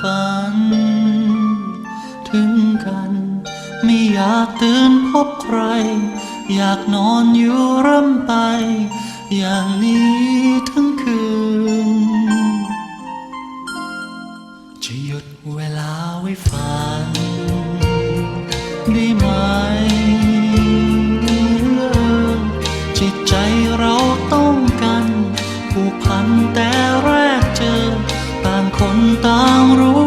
ฝัน ถึงกัน ไม่อยากตื่นพบใคร อยากนอนอยู่ร่ำไป อย่างนี้ทั้งคืน จะหยุดเวลาไว้ฝัน ได้ไหม จิตใจเราต้องกันผูกพันแต่ ต่างรู้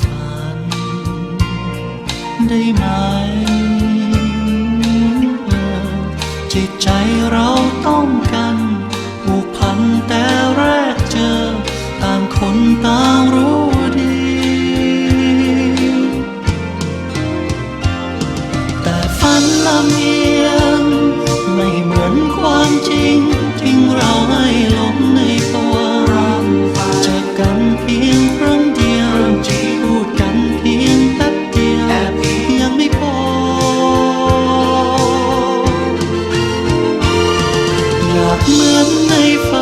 ฝัน ได้ไหมจิตใจเราต้องกันผูกพันแต่แรกเจอ ต่างคนต่างรู้ดี แต่ฝันละมี เหมือนในฝัน